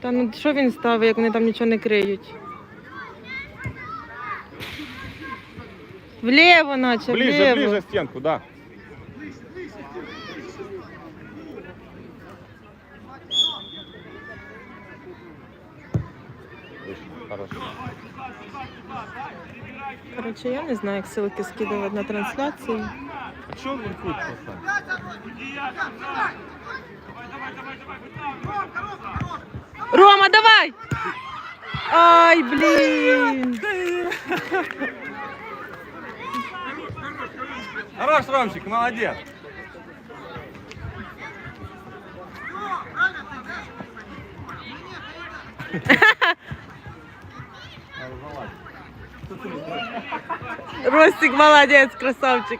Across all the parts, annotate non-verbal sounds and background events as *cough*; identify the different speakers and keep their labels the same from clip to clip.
Speaker 1: Та ну що він ставить, як вони там нічого не криють? Вліво, наче,
Speaker 2: Ближе,
Speaker 1: вліво.
Speaker 2: ближе стенку, да. Вышел, Хорошо.
Speaker 1: Коротше, я не знаю, як ссылки скидувати на трансляцію.
Speaker 2: А что он рисует просто?
Speaker 1: Рома, давай! Ай, блін!
Speaker 2: Хорош, Ромчик, молодец.
Speaker 1: Ростик молодець, красавчик.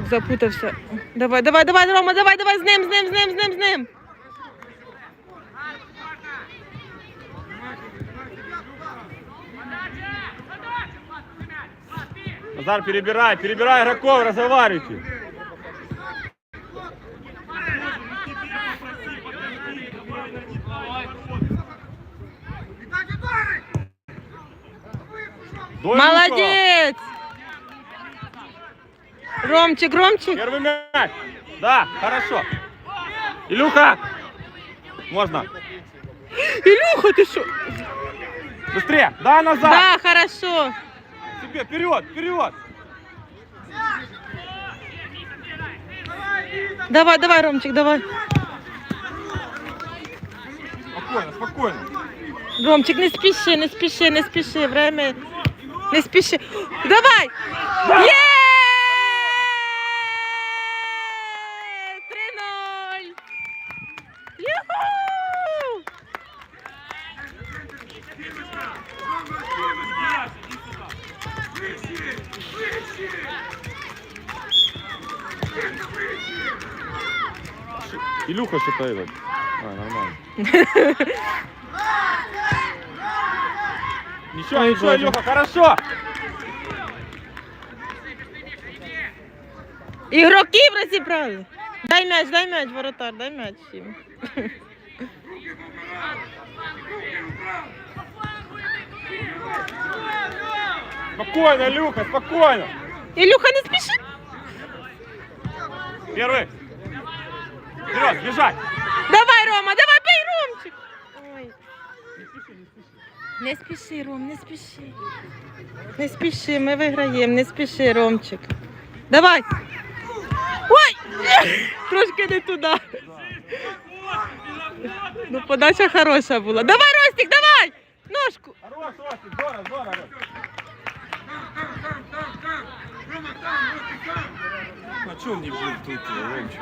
Speaker 1: Ромчик запутався. Давай, давай, давай, Рома, давай, давай, з ним, з ним, з ним, з ним, з ним.
Speaker 2: Назар, перебирай, перебирай игроков, разговаривайте. Дойников.
Speaker 1: Молодець! Ромчик, Ромчик.
Speaker 2: Первый мяч. Да, хорошо. Илюха. Можно.
Speaker 1: Ілюха, ти що?
Speaker 2: Быстрее. Да, назад.
Speaker 1: Да, хорошо.
Speaker 2: Тебе, вперед, вперед.
Speaker 1: Давай, давай, Ромчик, давай.
Speaker 2: Спокойно, спокойно.
Speaker 1: Ромчик, не спіши, не спіши, не спіши. Время. Не спіши. Давай! Є! 3-0!
Speaker 2: Илюха что-то этот. А, нормально. *laughs* Ничего,
Speaker 1: Ой,
Speaker 2: ничего,
Speaker 1: боже.
Speaker 2: Илюха, хорошо.
Speaker 1: Ігроків розібрали. Дай м'яч, дай м'яч, воротар, дай м'яч їм.
Speaker 2: Спокойно, Илюха, спокойно.
Speaker 1: Ілюха, не спіши.
Speaker 2: Первый. Вперед, бежать.
Speaker 1: Давай, Рома, давай, бей, Ромчик. Ой. Не спіши, Ром, не спіши. Не спіши, ми виграємо, не спіши, Ромчик. Давай. Ой! Трошки не туди. Ну, подача хороша була. Давай, Ростик, давай! Ножку.
Speaker 2: Хорош, Ростик, здорово, здорово. А что он не будет тут, Ромчик?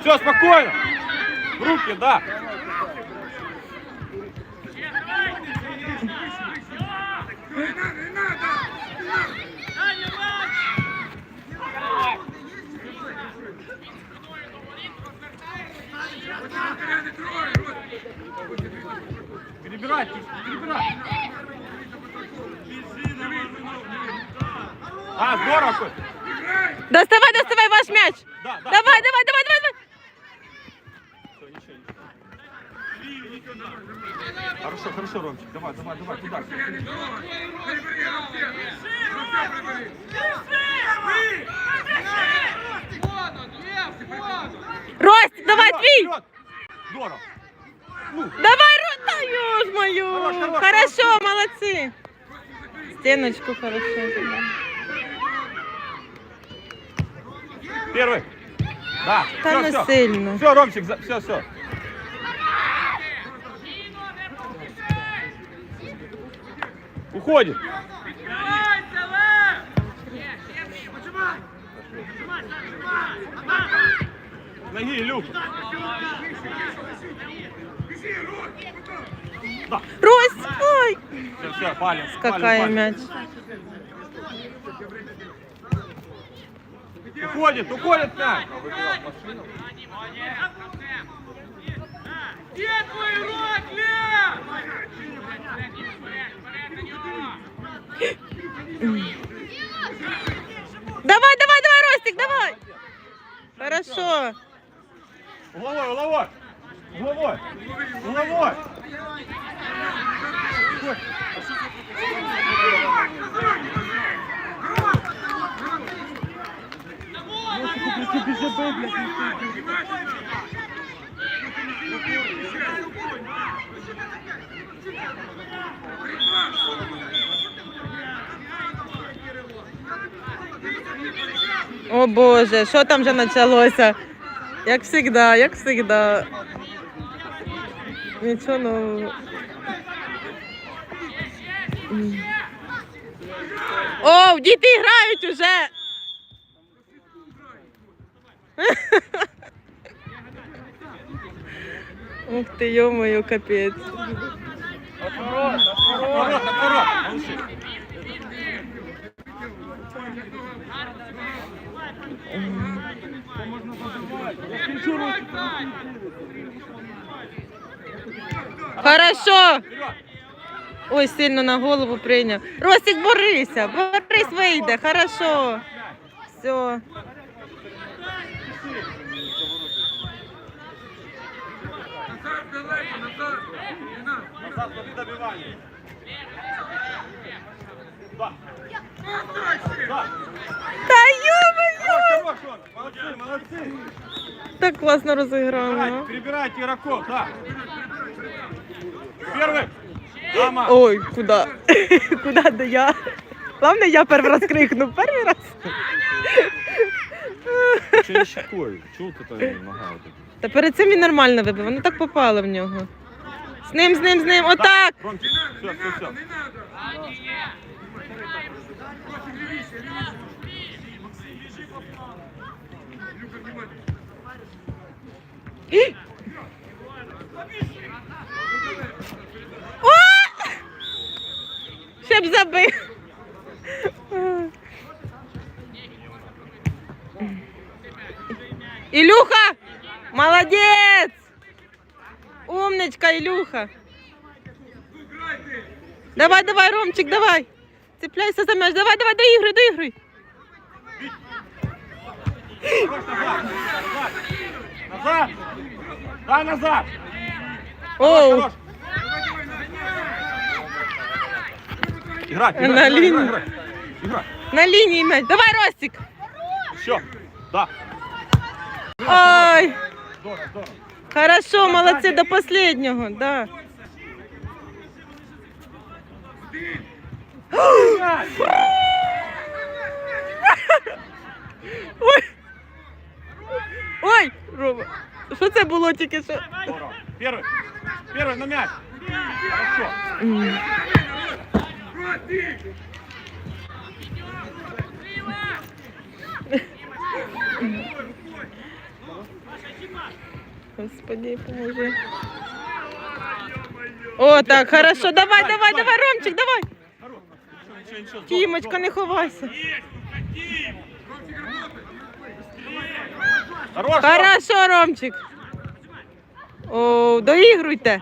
Speaker 2: Все, спокойно. Руки, да. 40.
Speaker 1: Доставай, доставай ваш мяч.
Speaker 2: Да, да.
Speaker 1: Давай, давай, давай, давай, давай.
Speaker 2: Хорошо, хорошо, Ромчик. Давай, давай, давай, туда.
Speaker 1: Рост, давай, твій!
Speaker 2: Ну.
Speaker 1: Давай, Рост, да,
Speaker 2: ёж мою!
Speaker 1: Хорошо, молодцы! Стеночку хорошо. Да.
Speaker 2: Первый. Да,
Speaker 1: Та
Speaker 2: все, все.
Speaker 1: сильно.
Speaker 2: Все, Ромчик, все, все. Уходит. Ноги. Да.
Speaker 1: Рось! Ой!
Speaker 2: Все, все, палец.
Speaker 1: Какая
Speaker 2: палец,
Speaker 1: мяч.
Speaker 2: Уходит, уходит мяч.
Speaker 3: Где твой рот?
Speaker 1: Давай, давай, давай, Ростик, давай! Хорошо.
Speaker 2: Угловой, угловой. Угловой. Угловой.
Speaker 1: О Боже, що там вже почалося? Як завжди, як завжди. Нічого нового. О, діти грають уже. *laughs* Ух ти, йо-моє, капець. Хорошо. Ой, сильно на голову прийняв. Ростик, борися, борись, вийде, хорошо. Все.
Speaker 2: Назад, смотри, добивание. Да. Да.
Speaker 1: Та йо-моє!
Speaker 2: Хорош, хорош, он. Молодцы, молодцы.
Speaker 1: Так класно
Speaker 2: Перебирайте,
Speaker 1: розіграно.
Speaker 2: перебирайте игроков, да. Первый. Дама.
Speaker 1: Ой, куди? *laughs* Куди де я? Главное, я перший раз крикну. Перший раз.
Speaker 2: Че не щекой? Чего ты там нога вот эта?
Speaker 1: Та перед цим він нормально вибив, воно так попало в нього. З ним, з ним, з ним, отак.
Speaker 2: Ромчик, все, все, все.
Speaker 1: О! Щоб забив. Ілюха! Молодець! Умничка, Ілюха! Давай, давай, Ромчик, давай! Цепляйся за м'яч, давай, давай, доігруй, доігруй!
Speaker 2: Хорош, назад, назад. Назад. Да, назад.
Speaker 1: Оу!
Speaker 2: Хорош. Играть, играть,
Speaker 1: На
Speaker 2: играть,
Speaker 1: линии.
Speaker 2: играть, играть.
Speaker 1: На лінії м'яч. Давай, Ростик!
Speaker 2: Все. Да.
Speaker 1: Ой!
Speaker 2: Здорово, здорово.
Speaker 1: Хорошо, молодці до последнього, да. *gasps* Ой! Ой! Рома, що це було тільки що?
Speaker 2: Первый. Первый на мяч. Хорошо. *laughs*
Speaker 1: Господи, поможи. О, так, хорошо. Давай, давай, давай, Ромчик, давай. Тімочка, не ховайся. Хорошо, Ромчик. О, доігруйте.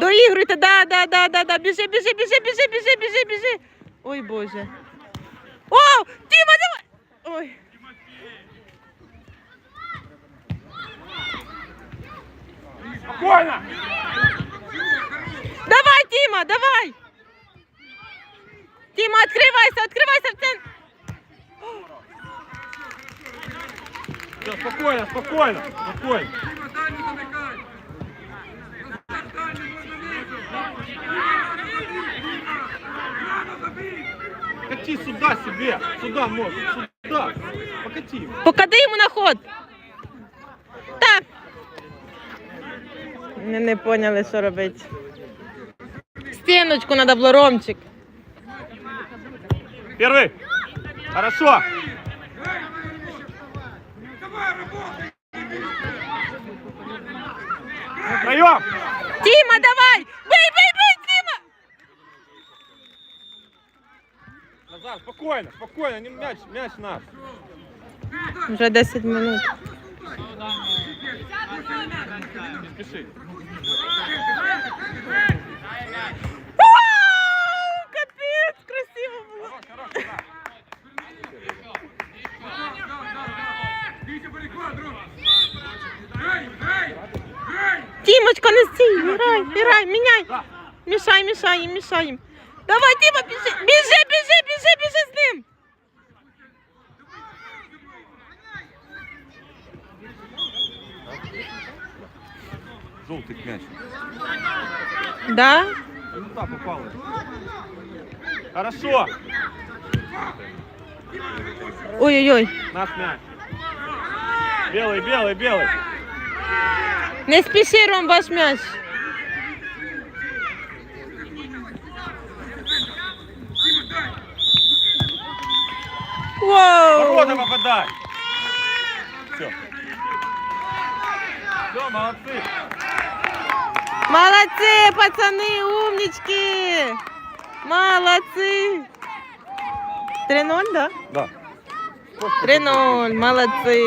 Speaker 1: Доігруйте, да, да, да, да, да. Біжи, біжи, біжи, біжи, біжи, біжи, біжи. Ой, Боже. О, Тіма, давай. Ой.
Speaker 2: Спокойно.
Speaker 1: Давай, Тіма, давай. Тіма, відкривайся, відкривайся в центр.
Speaker 2: Все, спокойно, спокойно, спокойно. Кати сюда себе, сюда можно, сюда. Покати его.
Speaker 1: Покади йому на ход. Так. Ми не поняли, що робити. Стіночку треба було, Ромчик.
Speaker 2: Первый. Хорошо.
Speaker 3: Давай, работай!
Speaker 2: Втроем.
Speaker 1: Тіма, давай! Бий, бий, бий, Тіма!
Speaker 2: Назар, спокойно, спокойно, не мяч, мяч наш.
Speaker 1: Вже 10 минут.
Speaker 2: Не спеши.
Speaker 1: Вау! Капець, красиво було.
Speaker 3: Вітя, перехват, Ром! Грай, грай! Грай!
Speaker 1: Тімочка, не стій, грай, грай, міняй. Мішай, мішай їм, мішай їм. Давай, Тіма, біжи, біжи, біжи, біжи, біжи з ним.
Speaker 2: Желтый мяч.
Speaker 1: Да?
Speaker 2: Ну да, попало. Хорошо.
Speaker 1: Ой-ой-ой.
Speaker 2: Наш мяч. Белый, белый, белый.
Speaker 1: Не спіши, Ром, ваш м'яч.
Speaker 2: Ворота
Speaker 1: Вау!
Speaker 2: попадай. Все. Все, молодцы.
Speaker 1: Молодці, пацани, умнички! Молодці! 3-0, да?
Speaker 2: Да.
Speaker 1: 3-0, молодці.